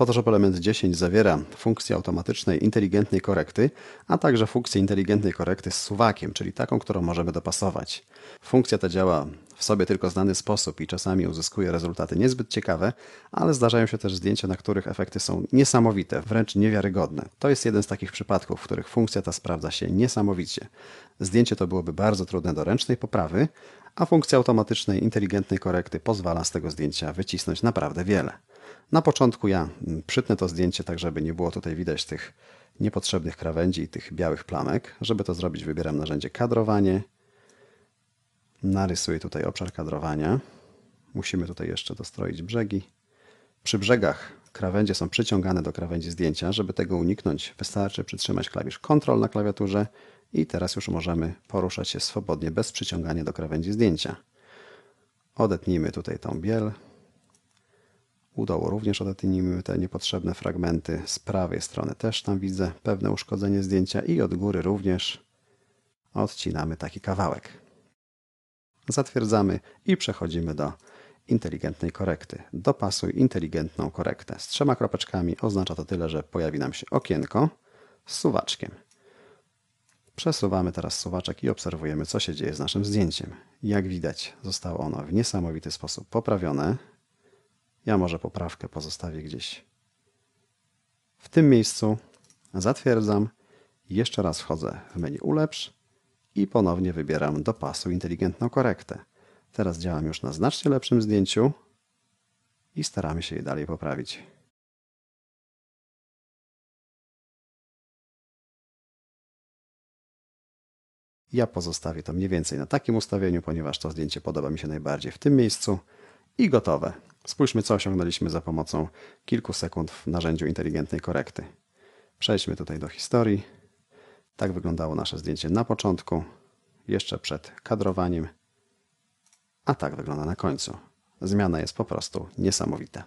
Photoshop Element 10 zawiera funkcję automatycznej, inteligentnej korekty, a także funkcję inteligentnej korekty z suwakiem, czyli taką, którą możemy dopasować. Funkcja ta działa w sobie tylko znany sposób i czasami uzyskuje rezultaty niezbyt ciekawe, ale zdarzają się też zdjęcia, na których efekty są niesamowite, wręcz niewiarygodne. To jest jeden z takich przypadków, w których funkcja ta sprawdza się niesamowicie. Zdjęcie to byłoby bardzo trudne do ręcznej poprawy, a funkcja automatycznej, inteligentnej korekty pozwala z tego zdjęcia wycisnąć naprawdę wiele. Na początku ja przytnę to zdjęcie tak, żeby nie było tutaj widać tych niepotrzebnych krawędzi i tych białych plamek. Żeby to zrobić, wybieram narzędzie kadrowanie. Narysuję tutaj obszar kadrowania. Musimy tutaj jeszcze dostroić brzegi. Przy brzegach krawędzie są przyciągane do krawędzi zdjęcia. Żeby tego uniknąć, wystarczy przytrzymać klawisz Ctrl na klawiaturze i teraz już możemy poruszać się swobodnie bez przyciągania do krawędzi zdjęcia. Odetnijmy tutaj tą biel. U dołu również odetnijmy te niepotrzebne fragmenty. Z prawej strony też tam widzę pewne uszkodzenie zdjęcia i od góry również odcinamy taki kawałek. Zatwierdzamy i przechodzimy do inteligentnej korekty. Dopasuj inteligentną korektę. Z trzema kropeczkami oznacza to tyle, że pojawi nam się okienko z suwaczkiem. Przesuwamy teraz suwaczek i obserwujemy, co się dzieje z naszym zdjęciem. Jak widać, zostało ono w niesamowity sposób poprawione. Ja może poprawkę pozostawię gdzieś w tym miejscu. Zatwierdzam. Jeszcze raz wchodzę w menu Ulepsz i ponownie wybieram do pasu inteligentną korektę. Teraz działam już na znacznie lepszym zdjęciu i staramy się je dalej poprawić. Ja pozostawię to mniej więcej na takim ustawieniu, ponieważ to zdjęcie podoba mi się najbardziej w tym miejscu i gotowe. Spójrzmy, co osiągnęliśmy za pomocą kilku sekund w narzędziu inteligentnej korekty. Przejdźmy tutaj do historii. Tak wyglądało nasze zdjęcie na początku, jeszcze przed kadrowaniem, a tak wygląda na końcu. Zmiana jest po prostu niesamowita.